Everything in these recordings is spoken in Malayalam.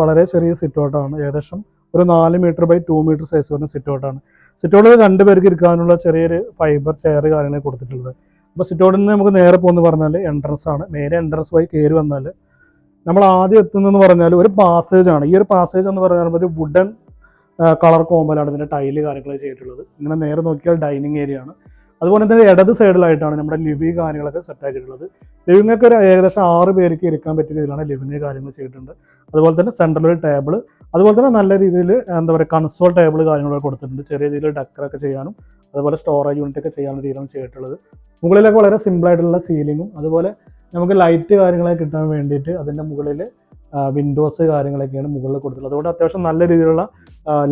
വളരെ ചെറിയ സിറ്റൗട്ടാണ്. ഏകദേശം ഒരു നാല് metre by two metre size വരുന്ന സിറ്റൗട്ടാണ്. സിറ്റൗട്ടിൽ സിറ്റ് രണ്ട് പേർക്ക് ഇരിക്കാനുള്ള ചെറിയൊരു ഫൈബർ ചെയർ കാര്യങ്ങൾ കൊടുത്തിട്ടുള്ളത്. അപ്പോൾ സിറ്റൗട്ടിൽ നിന്ന് നമുക്ക് നേരെ പോകുന്ന പറഞ്ഞാൽ എൻട്രൻസ് ആണ്. നേരെ എൻട്രൻസ് വഴി കയറി വന്നാൽ നമ്മൾ ആദ്യം എത്തുന്നതെന്ന് പറഞ്ഞാൽ ഒരു പാസേജ് ആണ്. ഈ ഒരു പാസേജ് എന്ന് പറഞ്ഞാൽ ഒരു വുഡൻ കളർ കോമ്പലാണ് ഇതിന്റെ ടൈൽ കാര്യങ്ങൾ ചെയ്തിട്ടുള്ളത്. ഇങ്ങനെ നേരെ നോക്കിയാൽ ഡൈനിങ് ഏരിയ ആണ്. അതുപോലെ തന്നെ ഇടത് സൈഡിലായിട്ടാണ് നമ്മുടെ ലിവിങ് കാര്യങ്ങളൊക്കെ സെറ്റ് ആക്കിയിട്ടുള്ളത്. ലിവിംഗ് ഒരു ഏകദേശം ആറ് പേർക്ക് ഇരിക്കാൻ പറ്റിയ രീതിയിലാണ് ലിവിങ് കാര്യങ്ങൾ ചെയ്തിട്ടുണ്ട്. അതുപോലെ തന്നെ സെൻട്രൽ ഒരു ടേബിൾ അതുപോലെ തന്നെ നല്ല രീതിയിൽ എന്താ പറയുക കൺസോൾ ടേബിൾ കാര്യങ്ങളൊക്കെ കൊടുത്തിട്ടുണ്ട്. ചെറിയ രീതിയിൽ ഡക്കറൊക്കെ ചെയ്യാനും അതുപോലെ സ്റ്റോറേജ് യൂണിറ്റ് ഒക്കെ ചെയ്യാനുള്ള രീതിയിലാണ് ചെയ്തിട്ടുള്ളത്. മുകളിലൊക്കെ വളരെ സിമ്പിൾ ആയിട്ടുള്ള സീലിങ്ങും അതുപോലെ നമുക്ക് ലൈറ്റ് കാര്യങ്ങളൊക്കെ കിട്ടാൻ വേണ്ടിയിട്ട് അതിന്റെ മുകളിൽ വിൻഡോസ് കാര്യങ്ങളൊക്കെയാണ് മുകളിൽ കൊടുത്തിട്ടുള്ളത്. അതുകൊണ്ട് അത്യാവശ്യം നല്ല രീതിയിലുള്ള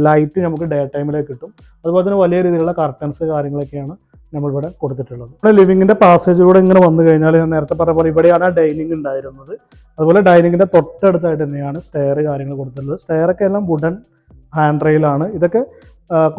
ലൈറ്റ് നമുക്ക് ഡേ ടൈമിലേക്ക് കിട്ടും. അതുപോലെ തന്നെ വലിയ രീതിയിലുള്ള കർട്ടൻസ് കാര്യങ്ങളൊക്കെയാണ് നമ്മളിവിടെ കൊടുത്തിട്ടുള്ളത്. ഇവിടെ ലിവിങ്ങിന്റെ പാസേജിലൂടെ ഇങ്ങനെ വന്നു കഴിഞ്ഞാൽ ഞാൻ നേരത്തെ പറഞ്ഞ പോലെ ഇവിടെയാണ് ഡൈനിങ് ഉണ്ടായിരുന്നത്. അതുപോലെ ഡൈനിങ്ങിന്റെ തൊട്ടടുത്തായിട്ട് തന്നെയാണ് സ്റ്റെയർ കാര്യങ്ങൾ കൊടുത്തിട്ടുള്ളത്. സ്റ്റെയറൊക്കെ എല്ലാം വുഡൻ ഹാൻഡ് റെയിലാണ് ഇതൊക്കെ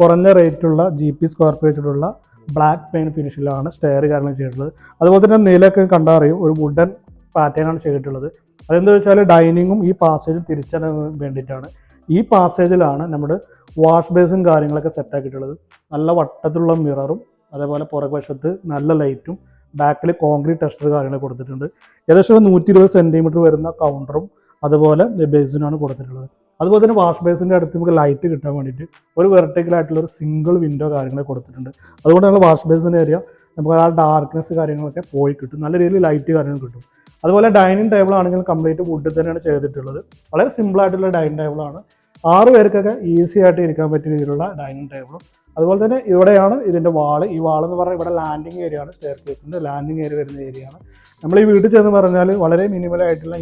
കുറഞ്ഞ റേറ്റുള്ള ജി പി സ്ക്വയർ ഫീറ്റിലുള്ള ബ്ലാക്ക് പെയിൻ ഫിനിഷിലാണ് സ്റ്റെയർ കാര്യങ്ങൾ ചെയ്തിട്ടുള്ളത്. അതുപോലെ തന്നെ നിലയൊക്കെ അറിയും ഒരു വുഡൻ പാറ്റേണാണ് ചെയ്തിട്ടുള്ളത്. അതെന്താ വെച്ചാൽ ഡൈനിങ്ങും ഈ പാസേജും തിരിച്ചറിയാൻ വേണ്ടിയിട്ടാണ്. ഈ പാസേജിലാണ് നമ്മുടെ വാഷ് ബേസും കാര്യങ്ങളൊക്കെ സെറ്റാക്കിയിട്ടുള്ളത് നല്ല വട്ടത്തിലുള്ള മിററും അതേപോലെ പുറകുവശത്ത് നല്ല ലൈറ്റും ബാക്കിൽ കോൺക്രീറ്റ് ടെസ്റ്റർ കാര്യങ്ങൾ കൊടുത്തിട്ടുണ്ട്. ഏകദേശം ഒരു നൂറ്റി ഇരുപത് സെന്റിമീറ്റർ വരുന്ന കൗണ്ടറും അതുപോലെ ബേസിനാണ് കൊടുത്തിട്ടുള്ളത്. അതുപോലെ തന്നെ വാഷ് ബേസിന്റെ അടുത്ത് നമുക്ക് ലൈറ്റ് കിട്ടാൻ വേണ്ടിയിട്ട് ഒരു വെർട്ടിക്കൽ ആയിട്ടുള്ള ഒരു സിംഗിൾ വിൻഡോ കാര്യങ്ങൾ കൊടുത്തിട്ടുണ്ട്. അതുകൊണ്ട് നമ്മൾ വാഷ് ബേസിന്റെ ഏരിയ നമുക്ക് ആ ഡാർക്ക്നെസ് കാര്യങ്ങളൊക്കെ പോയി കിട്ടും. നല്ല രീതിയിൽ ലൈറ്റ് കാര്യങ്ങൾ കിട്ടും. അതുപോലെ ഡൈനിങ് ടേബിൾ ആണെങ്കിൽ കംപ്ലീറ്റ് വുഡ് തന്നെയാണ് ചെയ്തിട്ടുള്ളത്. വളരെ സിമ്പിൾ ആയിട്ടുള്ള ഡൈനിങ് ടേബിളാണ് ആറ് പേർക്കൊക്കെ ഈസി ആയിട്ട് ഇരിക്കാൻ പറ്റിയ രീതിയിലുള്ള ഡൈനിങ് ടേബിളും അതുപോലെ തന്നെ ഇവിടെയാണ് ഇതിന്റെ വാൾ. ഈ വാൾ എന്ന് പറഞ്ഞാൽ ഇവിടെ ലാൻഡിങ് ഏരിയ ആണ് സ്റ്റെയർ കേസിന്റെ ലാൻഡിങ് ഏരിയ വരുന്ന ഏരിയ ആണ്. നമ്മൾ ഈ വീട് ചെന്ന് പറഞ്ഞാൽ വളരെ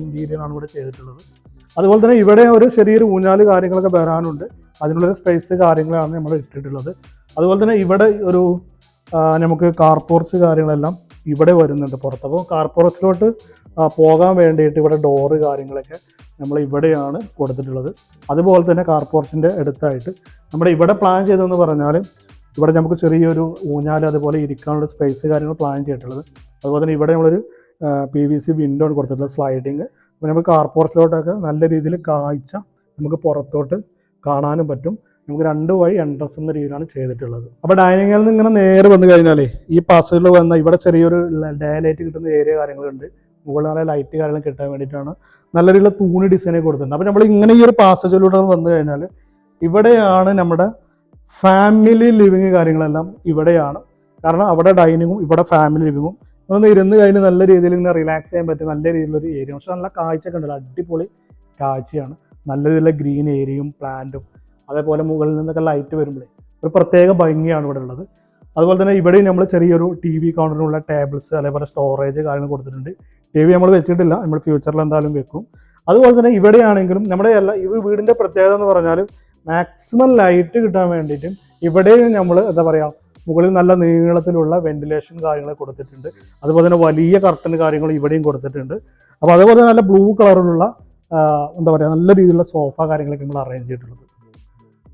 ഇന്റീരിയർ ആണ് ഇവിടെ ചെയ്തിട്ടുള്ളത്. അതുപോലെ തന്നെ ഇവിടെ ഒരു ചെറിയൊരു ഊഞ്ഞാൽ കാര്യങ്ങളൊക്കെ വരാനുണ്ട്. അതിനുള്ളൊരു സ്പേസ് കാര്യങ്ങളാണ് നമ്മൾ ഇട്ടിട്ടുള്ളത്. അതുപോലെ തന്നെ ഇവിടെ ഒരു നമുക്ക് കാർ പോർച്ച് കാര്യങ്ങളെല്ലാം ഇവിടെ വരുന്നുണ്ട് പുറത്ത്. അപ്പോൾ കാർ പോർച്ചിലോട്ട് പോകാൻ വേണ്ടിയിട്ട് ഇവിടെ ഡോറ് കാര്യങ്ങളൊക്കെ നമ്മൾ ഇവിടെയാണ് കൊടുത്തിട്ടുള്ളത്. അതുപോലെ തന്നെ കാർ പോർച്ചിന്റെ അടുത്തായിട്ട് നമ്മൾ ഇവിടെ പ്ലാൻ ചെയ്തതെന്ന് പറഞ്ഞാൽ ഇവിടെ നമുക്ക് ചെറിയൊരു ഊഞ്ഞാൽ അതുപോലെ ഇരിക്കാനുള്ള സ്പേസ് കാര്യങ്ങൾ പ്ലാൻ ചെയ്തിട്ടുള്ളത്. അതുപോലെ തന്നെ ഇവിടെ നമ്മളൊരു പി വി സി വിൻഡോ ആണ് കൊടുത്തിട്ടുള്ളത് സ്ലൈഡിങ് അപ്പോൾ നമുക്ക് കാർ പോർച്ചിലോട്ടൊക്കെ നല്ല രീതിയിൽ കാഴ്ച നമുക്ക് പുറത്തോട്ട് കാണാനും പറ്റും. നമുക്ക് രണ്ട് വഴി എൻട്രൻസ് എന്ന രീതിയിലാണ് ചെയ്തിട്ടുള്ളത്. അപ്പോൾ ഡൈനിങ്ങിൽ നിന്ന് ഇങ്ങനെ നേരെ വന്നു കഴിഞ്ഞാലേ ഈ പാസേജിൽ വന്ന ഇവിടെ ചെറിയൊരു ഡയലൈറ്റ് കിട്ടുന്ന ഏരിയ കാര്യങ്ങളുണ്ട്. മുകളിൽ നല്ല ലൈറ്റ് കാര്യങ്ങൾ കിട്ടാൻ വേണ്ടിയിട്ടാണ് നല്ല രീതിയിലുള്ള തൂണ് ഡിസൈൻ കൊടുത്തിട്ടുണ്ട്. അപ്പോൾ നമ്മൾ ഇങ്ങനെ ഈ ഒരു പാസേജിലൂടെ വന്നു കഴിഞ്ഞാൽ ഇവിടെയാണ് നമ്മുടെ ഫാമിലി ലിവിങ് കാര്യങ്ങളെല്ലാം ഇവിടെയാണ്. കാരണം അവിടെ ഡൈനിങ്ങും ഇവിടെ ഫാമിലി ലിവിങ്ങും ഒന്ന് ഇരുന്ന് കഴിഞ്ഞ് നല്ല രീതിയിൽ ഇങ്ങനെ റിലാക്സ് ചെയ്യാൻ പറ്റും നല്ല രീതിയിലൊരു ഏരിയ പക്ഷെ നല്ല കാഴ്ചയൊക്കെ ഉണ്ടല്ലോ അടിപൊളി കാഴ്ചയാണ്. നല്ല രീതിയിലുള്ള ഗ്രീൻ ഏരിയയും പ്ലാന്റും അതേപോലെ മുകളിൽ നിന്നൊക്കെ ലൈറ്റ് വരുമ്പോഴേ ഒരു പ്രത്യേക ഭംഗിയാണ് ഇവിടെ ഉള്ളത്. അതുപോലെ തന്നെ ഇവിടെയും നമ്മൾ ചെറിയൊരു ടി വി കൗണ്ടറിനുള്ള ടേബിൾസ് അതേപോലെ സ്റ്റോറേജ് കാര്യങ്ങൾ കൊടുത്തിട്ടുണ്ട്. ടി വി നമ്മൾ വെച്ചിട്ടില്ല. നമ്മൾ ഫ്യൂച്ചറിൽ എന്തായാലും വെക്കും. അതുപോലെ തന്നെ ഇവിടെയാണെങ്കിലും നമ്മുടെ എല്ലാ ഈ വീടിന്റെ പ്രത്യേകത എന്ന് പറഞ്ഞാൽ മാക്സിമം ലൈറ്റ് കിട്ടാൻ വേണ്ടിയിട്ടും ഇവിടെയും നമ്മൾ എന്താ പറയുക മുകളിൽ നല്ല നീളത്തിലുള്ള വെന്റിലേഷൻ കാര്യങ്ങൾ കൊടുത്തിട്ടുണ്ട്. അതുപോലെ തന്നെ വലിയ കർട്ടൻ കാര്യങ്ങൾ ഇവിടെയും കൊടുത്തിട്ടുണ്ട്. അപ്പോൾ അതുപോലെ തന്നെ നല്ല ബ്ലൂ കളറിലുള്ള എന്താ പറയുക നല്ല രീതിയിലുള്ള സോഫ കാര്യങ്ങളൊക്കെ നമ്മൾ അറേഞ്ച് ചെയ്തിട്ടുള്ളത്.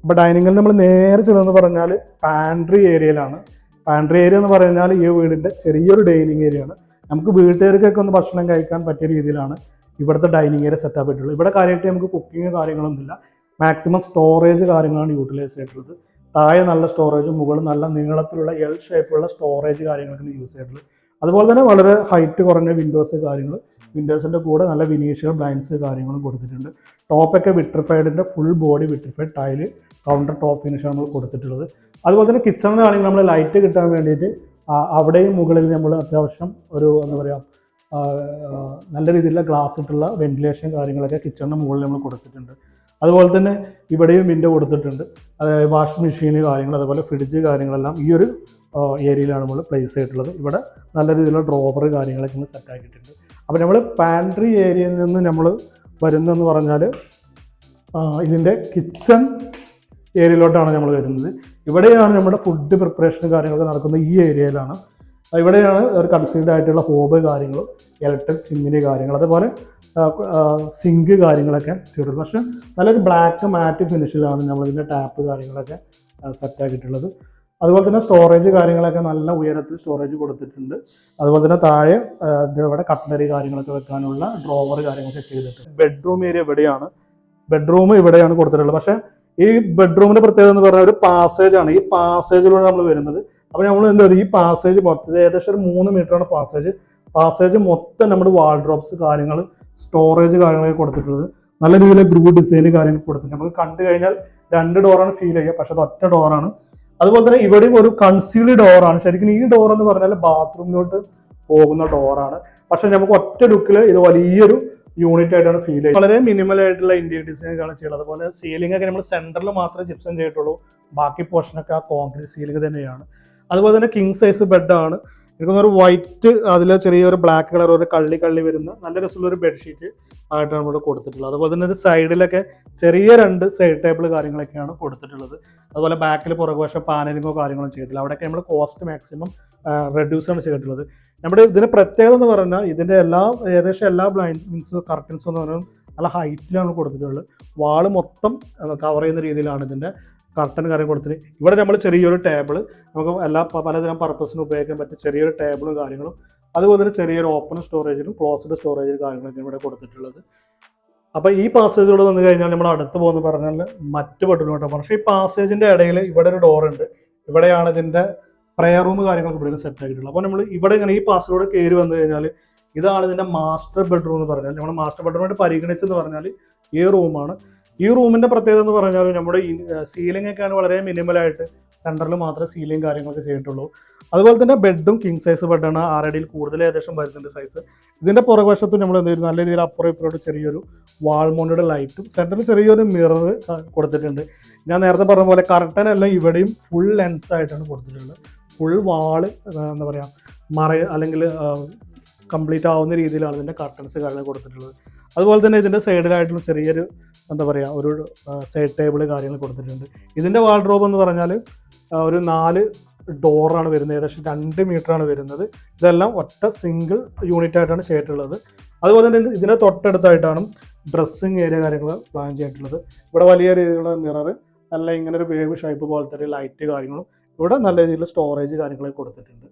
അപ്പോൾ ഡൈനിങ്ങിൽ നമ്മൾ നേരെ ചെന്നെന്ന് പറഞ്ഞാൽ പാൻട്രി ഏരിയയിലാണ് പാൻട്രി ഏരിയ എന്ന് പറഞ്ഞാൽ ഈ വീടിന്റെ ചെറിയൊരു ഡൈനിങ് ഏരിയയാണ് നമുക്ക് വീട്ടുകാർക്കൊക്കെ ഒന്ന് ഭക്ഷണം കഴിക്കാൻ പറ്റിയ രീതിയിലാണ് ഇവിടുത്തെ ഡൈനിങ് ഏരിയ സെറ്റപ്പ് ആയിട്ടുള്ളത് ഇവിടെ കാര്യമായിട്ട് നമുക്ക് കുക്കിംഗ് കാര്യങ്ങളൊന്നുമില്ല. മാക്സിമം സ്റ്റോറേജ് കാര്യങ്ങളാണ് യൂട്ടിലൈസ് ചെയ്തിട്ടുള്ളത്. താഴെ നല്ല സ്റ്റോറേജ് മുകളിൽ നല്ല നീളത്തിലുള്ള എൽ ഷേപ്പുള്ള സ്റ്റോറേജ് കാര്യങ്ങളൊക്കെ യൂസ് ചെയ്തിട്ടുള്ളത്. അതുപോലെ തന്നെ വളരെ ഹൈറ്റ് കുറഞ്ഞ വിൻഡോസ് കാര്യങ്ങൾ വിൻഡോസിന്റെ കൂടെ നല്ല വിനീഷ്യൽ ബ്ലൈൻഡ്സ് കാര്യങ്ങളും കൊടുത്തിട്ടുണ്ട്. ടോപ്പൊക്കെ വിട്രിഫൈഡിന്റെ full body vitrified tile counter top ഫിനിഷാണ് നമ്മൾ കൊടുത്തിട്ടുള്ളത്. അതുപോലെ തന്നെ കിച്ചണിലാണെങ്കിൽ നമ്മൾ ലൈറ്റ് കിട്ടാൻ വേണ്ടിയിട്ട് അവിടെയും മുകളിൽ നമ്മൾ അത്യാവശ്യം ഒരു എന്താ പറയുക നല്ല രീതിയിലുള്ള ഗ്ലാസ് ഇട്ടുള്ള വെന്റിലേഷൻ കാര്യങ്ങളൊക്കെ കിച്ചണിന് മുകളിൽ നമ്മൾ കൊടുത്തിട്ടുണ്ട്. അതുപോലെ തന്നെ ഇവിടെയും വിൻഡോ കൊടുത്തിട്ടുണ്ട്. അതായത് വാഷിംഗ് മെഷീൻ കാര്യങ്ങൾ അതുപോലെ ഫ്രിഡ്ജ് കാര്യങ്ങളെല്ലാം ഈ ഒരു ഏരിയയിലാണ് നമ്മൾ പ്ലേസ് ചെയ്തിട്ടുള്ളത്. ഇവിടെ നല്ല രീതിയിലുള്ള ഡ്രോവർ കാര്യങ്ങളൊക്കെ നമ്മൾ സെറ്റ് ആക്കിയിട്ടുണ്ട്. അപ്പോൾ നമ്മൾ പാൻട്രി ഏരിയയിൽ നിന്ന് നമ്മൾ വരുന്നതെന്ന് പറഞ്ഞാൽ ഇതിന്റെ കിച്ചൺ ഏരിയയിലോട്ടാണ് നമ്മൾ വരുന്നത്. ഇവിടെയാണ് നമ്മുടെ ഫുഡ് പ്രിപ്പറേഷൻ കാര്യങ്ങളൊക്കെ നടക്കുന്നത് ഈ ഏരിയയിലാണ്. ഇവിടെയാണ് ഒരു കൺസീൽഡ് ആയിട്ടുള്ള ഹോബ് കാര്യങ്ങളും ഇലക്ട്രിക് ചിമ്മിനി കാര്യങ്ങൾ അതുപോലെ സിങ്ക് കാര്യങ്ങളൊക്കെ ചെയ്തിട്ടുള്ളത്. പക്ഷെ നല്ലൊരു ബ്ലാക്ക് മാറ്റ് ഫിനിഷിലാണ് നമ്മളിതിന്റെ ടാപ്പ് കാര്യങ്ങളൊക്കെ സെറ്റാക്കിയിട്ടുള്ളത് അതുപോലെ തന്നെ സ്റ്റോറേജ് കാര്യങ്ങളൊക്കെ നല്ല ഉയരത്തിൽ സ്റ്റോറേജ് കൊടുത്തിട്ടുണ്ട്. അതുപോലെ തന്നെ താഴെ ഇവിടെ കട്ട്ലറി കാര്യങ്ങളൊക്കെ വെക്കാനുള്ള ഡ്രോവർ കാര്യങ്ങളൊക്കെ ചെയ്തിട്ടുണ്ട്. ബെഡ്റൂം ഏരിയ ഇവിടെയാണ്. ബെഡ്റൂം ഇവിടെയാണ് കൊടുത്തിട്ടുള്ളത്. പക്ഷേ ഈ ബെഡ്റൂമിന്റെ പ്രത്യേകത എന്ന് പറഞ്ഞാൽ ഒരു പാസേജ് ആണ്. ഈ പാസേജിലൂടെ നമ്മൾ വരുന്നത്. അപ്പോൾ നമ്മൾ എന്താ ഈ പാസേജ് മൊത്തം ഏകദേശം ഒരു മൂന്ന് ആണ് പാസേജ് പാസേജ് മൊത്തം നമ്മുടെ വാൾഡ്രോപ്സ് കാര്യങ്ങൾ സ്റ്റോറേജ് കാര്യങ്ങളൊക്കെ കൊടുത്തിട്ടുള്ളത്. നല്ല രീതിയിൽ ഗ്രൂ ഡിസൈൻ കാര്യങ്ങൾ കൊടുത്തിട്ടുണ്ട്. നമുക്ക് കണ്ടു കഴിഞ്ഞാൽ രണ്ട് ഡോറാണ് ഫീൽ ചെയ്യുക. പക്ഷെ അത് ഒറ്റ ഡോറാണ് അതുപോലെ തന്നെ ഇവിടെയും ഒരു കൺസീൽഡ് ഡോറാണ് ശരിക്കും ഈ ഡോർ എന്ന് പറഞ്ഞാൽ ബാത്റൂമിലോട്ട് പോകുന്ന ഡോറാണ് പക്ഷെ നമുക്ക് ഒറ്റ ലുക്കിൽ ഇത് വലിയൊരു യൂണിറ്റ് ആയിട്ടാണ് ഫീൽ ചെയ്യുന്നത്. വളരെ മിനിമൽ ആയിട്ടുള്ള ഡിസൈൻ ആണ് ചെയ്യുന്നത്. അതുപോലെ സീലിംഗ് ഒക്കെ നമ്മൾ സെന്ററിൽ മാത്രമേ ജിപ്സം ചെയ്തിട്ടുള്ളൂ. ബാക്കി പോർഷനൊക്കെ ആ കോൺക്രീറ്റ് സീലിംഗ് തന്നെയാണ്. അതുപോലെ തന്നെ കിങ് സൈസ് ബെഡാണ് എനിക്കൊന്ന് ഒരു വൈറ്റ് അതിൽ ചെറിയൊരു ബ്ലാക്ക് കളർ ഒരു കള്ളി കള്ളി വരുന്ന നല്ല രസമുള്ള ഒരു ബെഡ്ഷീറ്റ് ആയിട്ടാണ് നമ്മൾ കൊടുത്തിട്ടുള്ളത്. അതുപോലെ തന്നെ ഒരു സൈഡിലൊക്കെ ചെറിയ രണ്ട് സൈഡ് ടേബിൾ കാര്യങ്ങളൊക്കെയാണ് കൊടുത്തിട്ടുള്ളത്. അതുപോലെ ബാക്കിൽ പുറകുവശം പാനലിങ്ങോ കാര്യങ്ങളോ ചെയ്തിട്ടില്ല. അവിടെയൊക്കെ നമ്മൾ കോസ്റ്റ് മാക്സിമം റെഡ്യൂസ് ആണ് ചെയ്തിട്ടുള്ളത്. നമ്മുടെ ഇതിന് പ്രത്യേകത എന്ന് പറഞ്ഞാൽ ഇതിന്റെ എല്ലാ ഏകദേശം എല്ലാ ബ്ലൈൻഡ് മീൻസ് കർട്ടൻസ് എന്ന് പറഞ്ഞാൽ നല്ല ഹൈറ്റിലാണ് കൊടുത്തിട്ടുള്ളത്. വാൾ മൊത്തം കവർ ചെയ്യുന്ന രീതിയിലാണ് ഇതിന്റെ കർട്ടൻ കാര്യം കൊടുത്തിട്ട് ഇവിടെ നമ്മൾ ചെറിയൊരു ടേബിൾ നമുക്ക് എല്ലാ പലതരം പർപ്പസിന് ഉപയോഗിക്കാൻ പറ്റിയ ചെറിയൊരു ടേബിളും കാര്യങ്ങളും അതുപോലെ തന്നെ ചെറിയൊരു ഓപ്പൺ സ്റ്റോറേജിലും ക്ലോസ്ഡ് സ്റ്റോറേജിലും കാര്യങ്ങളൊക്കെ ഇവിടെ കൊടുത്തിട്ടുള്ളത്. അപ്പോൾ ഈ പാസേജിലൂടെ വന്നു കഴിഞ്ഞാൽ നമ്മൾ അടുത്ത് പോകുന്ന പറഞ്ഞാൽ മറ്റ് ബെഡ്റൂമോട്ടാണ് പക്ഷേ ഈ പാസേജിന്റെ ഇടയിൽ ഇവിടെ ഒരു ഡോർ ഉണ്ട്. ഇവിടെയാണ് ഇതിന്റെ പ്രെയർ റൂം കാര്യങ്ങളൊക്കെ ഇവിടെ സെറ്റ് ആക്കിയിട്ടുള്ളത്. അപ്പോൾ നമ്മൾ ഇവിടെ ഇങ്ങനെ ഈ പാസിലൂടെ കയറി വന്നു കഴിഞ്ഞാൽ ഇതാണ് ഇതിന്റെ മാസ്റ്റർ ബെഡ്റൂം എന്ന് പറഞ്ഞാൽ നമ്മൾ മാസ്റ്റർ ബെഡ്റൂമായിട്ട് പരിഗണിച്ചെന്ന് പറഞ്ഞാൽ ഈ റൂമാണ് ഈ റൂമിന്റെ പ്രത്യേകത എന്ന് പറഞ്ഞാൽ നമ്മുടെ സീലിംഗ് ഒക്കെയാണ് വളരെ മിനിമലായിട്ട് സെന്ററിൽ മാത്രമേ സീലിംഗ് കാര്യങ്ങളൊക്കെ ചെയ്തിട്ടുള്ളൂ. അതുപോലെ തന്നെ ബെഡും കിങ് സൈസ് ബെഡാണ് ആറടിയിൽ കൂടുതൽ ഏകദേശം വരുന്നുണ്ട് സൈസ് ഇതിന്റെ പുറകുവശത്തും നമ്മൾ എന്ത് നല്ല രീതിയിൽ അപ്പുറം ഇപ്പുറം ചെറിയൊരു വാൾ മൗണ്ടഡ് ലൈറ്റും സെന്ററിൽ ചെറിയൊരു മിറർ കൊടുത്തിട്ടുണ്ട്. ഞാൻ നേരത്തെ പറഞ്ഞ പോലെ കർട്ടൻ എല്ലാം ഇവിടെയും ഫുൾ ലെങ്ത് ആയിട്ടാണ് കൊടുത്തിട്ടുള്ളത്. ഫുൾ വാൾ എന്താ പറയുക മറ അല്ലെങ്കിൽ കംപ്ലീറ്റ് ആവുന്ന രീതിയിലാണ് ഇതിന്റെ കർട്ടൻസ് കാര്യങ്ങൾ കൊടുത്തിട്ടുള്ളത്. അതുപോലെ തന്നെ ഇതിന്റെ സൈഡിലായിട്ടുള്ള ചെറിയൊരു എന്താ പറയുക ഒരു സൈഡ് ടേബിൾ കാര്യങ്ങൾ കൊടുത്തിട്ടുണ്ട്. ഇതിന്റെ വാർഡ്രോബ് എന്ന് പറഞ്ഞാൽ ഒരു നാല് ഡോറാണ് വരുന്നത്. ഏകദേശം രണ്ട് മീറ്ററാണ് വരുന്നത്. ഇതെല്ലാം ഒറ്റ സിംഗിൾ യൂണിറ്റ് ആയിട്ടാണ് ചെയ്തിട്ടുള്ളത്. അതുപോലെ തന്നെ ഇതിന്റെ തൊട്ടടുത്തായിട്ടാണ് ഡ്രസ്സിങ് ഏരിയ കാര്യങ്ങൾ പ്ലാൻ ചെയ്തിട്ടുള്ളത്. ഇവിടെ വലിയ രീതിയിലുള്ള മിറർ നല്ല ഇങ്ങനെ ഒരു വേവ് ഷേപ്പ് പോലത്തെ ഒരു ലൈറ്റ് കാര്യങ്ങളും ഇവിടെ നല്ല രീതിയിലുള്ള സ്റ്റോറേജ് കാര്യങ്ങളൊക്കെ കൊടുത്തിട്ടുണ്ട്.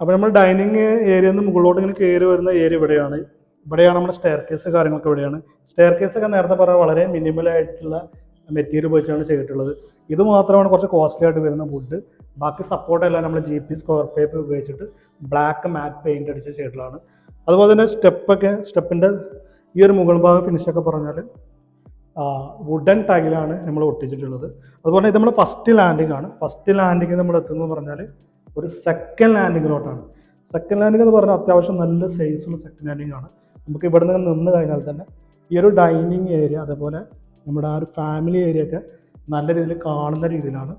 അപ്പോൾ നമ്മൾ ഡൈനിങ് ഏരിയ നിന്ന് മുകളിലോട്ട് ഇങ്ങനെ കയറി വരുന്ന ഏരിയ ഇവിടെയാണ് ഇവിടെയാണ് നമ്മുടെ സ്റ്റെയർ കേസ് കാര്യങ്ങളൊക്കെ ഇവിടെയാണ്. സ്റ്റെയർ കേസ് ഒക്കെ നേരത്തെ പറഞ്ഞാൽ വളരെ മിനിമൽ ആയിട്ടുള്ള മെറ്റീരിയൽ ഉപയോഗിച്ചാണ് ചെയ്തിട്ടുള്ളത്. ഇത് മാത്രമാണ് കുറച്ച് കോസ്റ്റ്ലി ആയിട്ട് വരുന്ന വുഡ് ബാക്കി സപ്പോർട്ട് എല്ലാം നമ്മൾ ജി പി സ്ക്വയർ പേപ്പർ ഉപയോഗിച്ചിട്ട് ബ്ലാക്ക് മാറ്റ് പെയിന്റ് അടിച്ച് ചെയ്തിട്ടുള്ളതാണ്. അതുപോലെ തന്നെ സ്റ്റെപ്പൊക്കെ സ്റ്റെപ്പിന്റെ ഈ ഒരു മുകൾ ഭാഗം ഫിനിഷൊക്കെ പറഞ്ഞാൽ വുഡൻ ടൈലാണ് നമ്മൾ ഒട്ടിച്ചിട്ടുള്ളത്. അതുപോലെ ഇത് നമ്മൾ ഫസ്റ്റ് ലാൻഡിംഗ് ആണ്. ഫസ്റ്റ് ലാൻഡിംഗ് നമ്മൾ എത്തുന്നത് പറഞ്ഞാൽ ഒരു സെക്കൻഡ് ലാൻഡിങ്ങിലോട്ടാണ് സെക്കൻഡ് ലാൻഡിംഗ് എന്ന് പറഞ്ഞാൽ അത്യാവശ്യം നല്ല സൈസുള്ള സെക്കൻഡ് ലാൻഡിംഗ് ആണ്. നമുക്ക് ഇവിടെ നിന്ന് നിന്ന് കഴിഞ്ഞാൽ തന്നെ ഈ ഒരു ഡൈനിങ് ഏരിയ അതേപോലെ നമ്മുടെ ആ ഒരു ഫാമിലി ഏരിയ ഒക്കെ നല്ല രീതിയിൽ കാണുന്ന രീതിയിലാണ്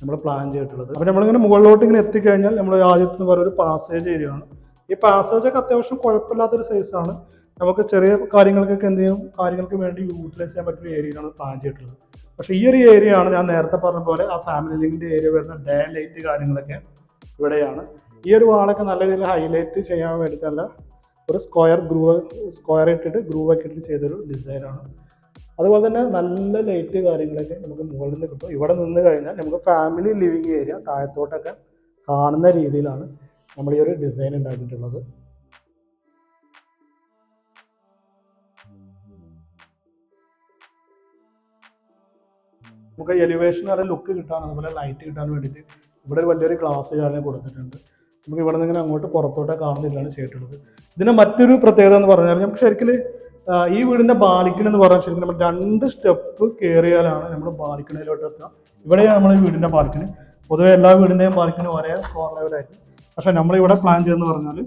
നമ്മൾ പ്ലാൻ ചെയ്തിട്ടുള്ളത്. അപ്പോൾ നമ്മളിങ്ങനെ മുകളിലോട്ട് ഇങ്ങനെ എത്തിക്കഴിഞ്ഞാൽ നമ്മൾ ആദ്യത്തെ എന്ന് പറയുന്ന ഒരു പാസേജ് ഏരിയ ആണ്. ഈ പാസേജ് ഒക്കെ അത്യാവശ്യം കുഴപ്പമില്ലാത്തൊരു സൈസാണ് നമുക്ക് ചെറിയ കാര്യങ്ങൾക്കൊക്കെ എന്ത് ചെയ്യും? കാര്യങ്ങൾക്ക് വേണ്ടി യൂട്ടിലൈസ് ചെയ്യാൻ പറ്റുന്ന ഏരിയയാണ് പ്ലാൻ ചെയ്തിട്ടുള്ളത്. പക്ഷേ ഈ ഒരു ഏരിയ ആണ് ഞാൻ നേരത്തെ പറഞ്ഞ പോലെ ആ ഫാമിലി ലിങ്കിന്റെ ഏരിയ വരുന്ന ഡേ ലൈറ്റ് കാര്യങ്ങളൊക്കെ ഇവിടെയാണ്. ഈ ഒരു വാളൊക്കെ നല്ല രീതിയിൽ ഹൈലൈറ്റ് ചെയ്യാൻ വേണ്ടിയിട്ടല്ല ഒരു സ്ക്വയർ ഗ്രൂവ് സ്ക്വയർ ഇട്ടിട്ട് ഗ്രൂവ് ഒക്കെ ഇട്ടിട്ട് ചെയ്തൊരു ഡിസൈനാണ് അതുപോലെ തന്നെ നല്ല ലൈറ്റ് കാര്യങ്ങളൊക്കെ നമുക്ക് മുകളിൽ നിന്ന് കിട്ടും. ഇവിടെ നിന്ന് കഴിഞ്ഞാൽ നമുക്ക് ഫാമിലി ലിവിങ് ഏരിയ താഴത്തോട്ടൊക്കെ കാണുന്ന രീതിയിലാണ് നമ്മൾ ഈ ഒരു ഡിസൈൻ ഉണ്ടാക്കിയിട്ടുള്ളത്. നമുക്ക് എലിവേഷൻ നല്ല ലുക്ക് കിട്ടാൻ അതുപോലെ ലൈറ്റ് കിട്ടാൻ വേണ്ടിയിട്ട് ഇവിടെ ഒരു വലിയൊരു ഗ്ലാസ് കാരണം കൊടുത്തിട്ടുണ്ട്. നമുക്ക് ഇവിടെ നിന്ന് ഇങ്ങനെ അങ്ങോട്ട് പുറത്തോട്ട് കാണുന്നില്ലാണ് ചെയ്തിട്ടുള്ളത്. ഇതിന് മറ്റൊരു പ്രത്യേകത എന്ന് പറഞ്ഞാൽ നമുക്ക് ശരിക്കും ഈ വീടിന്റെ ബാൽക്കണി എന്ന് പറഞ്ഞാൽ ശരിക്കും നമ്മൾ രണ്ട് സ്റ്റെപ്പ് കയറിയാലാണ് നമ്മൾ ബാലിക്കണയിലോട്ട് എത്തുക. ഇവിടെയാണ് നമ്മൾ വീടിന്റെ ബാൽക്കണി പൊതുവെ എല്ലാ വീടിന്റെയും ബാലിക്കണി ഒരേ ഫ്ലോർ ലെവലായിരിക്കും പക്ഷെ നമ്മളിവിടെ പ്ലാൻ ചെയ്യുന്നത് പറഞ്ഞാൽ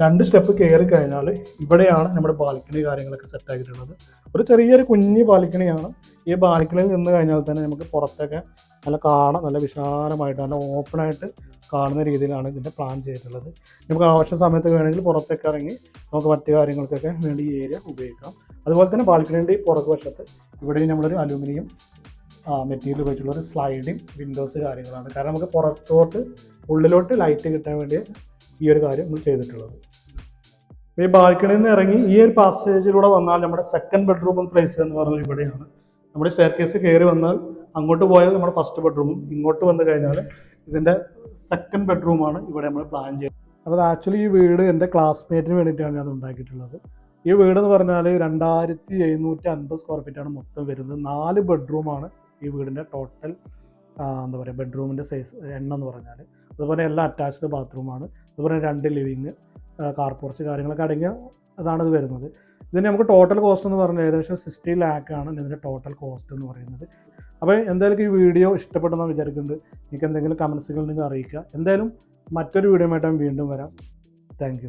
രണ്ട് സ്റ്റെപ്പ് കയറി കഴിഞ്ഞാൽ ഇവിടെയാണ് നമ്മുടെ ബാൽക്കണി കാര്യങ്ങളൊക്കെ സെറ്റ് ആക്കിയിട്ടുള്ളത്. ഒരു ചെറിയൊരു കുഞ്ഞ് ബാൽക്കണിയാണ് ഈ ബാൽക്കണിയിൽ നിന്ന് കഴിഞ്ഞാൽ തന്നെ നമുക്ക് പുറത്തൊക്കെ നല്ല കാണാം നല്ല വിശാലമായിട്ട് നല്ല ഓപ്പണായിട്ട് കാണുന്ന രീതിയിലാണ് ഇതിന്റെ പ്ലാൻ ചെയ്തിട്ടുള്ളത്. നമുക്ക് ആവശ്യ സമയത്ത് വേണമെങ്കിൽ പുറത്തേക്ക് ഇറങ്ങി നമുക്ക് മറ്റു കാര്യങ്ങൾക്കൊക്കെ വേണ്ടി ഈ ഏരിയ ഉപയോഗിക്കാം. അതുപോലെ തന്നെ ബാൽക്കണിയുടെ ഈ പുറകു വശത്ത് ഇവിടെ നമ്മളൊരു അലൂമിനിയം മെറ്റീരിയൽ ഉപയോഗിച്ചുള്ള ഒരു സ്ലൈഡിങ് വിൻഡോസ് കാര്യങ്ങളാണ്. കാരണം നമുക്ക് പുറത്തോട്ട് ഉള്ളിലോട്ട് ലൈറ്റ് കിട്ടാൻ വേണ്ടി ഈ ഒരു കാര്യം നമ്മൾ ചെയ്തിട്ടുള്ളത്. ഈ ബാൽക്കണിയിൽ നിന്ന് ഇറങ്ങി ഈ ഒരു പാസേജിലൂടെ വന്നാൽ നമ്മുടെ സെക്കൻഡ് ബെഡ്റൂം പ്ലേസ് എന്ന് പറഞ്ഞാൽ ഇവിടെയാണ്. നമ്മുടെ സ്റ്റെയർ കേസ് കയറി വന്നാൽ അങ്ങോട്ട് പോയാൽ നമ്മുടെ ഫസ്റ്റ് ബെഡ്റൂമും ഇങ്ങോട്ട് വന്നു കഴിഞ്ഞാൽ ഇതിന്റെ സെക്കൻഡ് ബെഡ്റൂമാണ് ഇവിടെ നമ്മൾ പ്ലാൻ ചെയ്യുന്നത് അപ്പോൾ ആക്ച്വലി ഈ വീട് എന്റെ ക്ലാസ്മേറ്റിന് വേണ്ടിയിട്ടാണ് ഞാൻ ഉണ്ടാക്കിയിട്ടുള്ളത്. ഈ വീട് എന്ന് പറഞ്ഞാൽ രണ്ടായിരത്തി എഴുന്നൂറ്റി അൻപത് സ്ക്വയർ ഫീറ്റാണ് മൊത്തം വരുന്നത്. നാല് ബെഡ്റൂമാണ് ഈ വീടിന്റെ ടോട്ടൽ എന്താ പറയുക ബെഡ്റൂമിന്റെ സൈസ് എണ്ണം എന്ന് പറഞ്ഞാൽ. അതുപോലെ എല്ലാം അറ്റാച്ച്ഡ് ബാത്റൂമാണ് അതുപോലെ രണ്ട് ലിവിങ് കാർ പോർച്ച് കാര്യങ്ങളൊക്കെ അടങ്ങിയ ഇത് വരുന്നത്. ഇതിന് നമുക്ക് ടോട്ടൽ കോസ്റ്റ് എന്ന് പറഞ്ഞാൽ ഏകദേശം സിക്സ്റ്റി ആണ് ഇതിന്റെ ടോട്ടൽ കോസ്റ്റ് എന്ന് പറയുന്നത്. അപ്പോൾ എന്തായാലും ഈ വീഡിയോ ഇഷ്ടപ്പെട്ടെന്ന് വിചാരിക്കുന്നുണ്ട്. നിങ്ങൾക്ക് എന്തെങ്കിലും കമൻസുകൾ നിങ്ങൾ അറിയിക്കുക. എന്തായാലും മറ്റൊരു വീഡിയോ ആയിട്ട് വീണ്ടും വരാം. താങ്ക്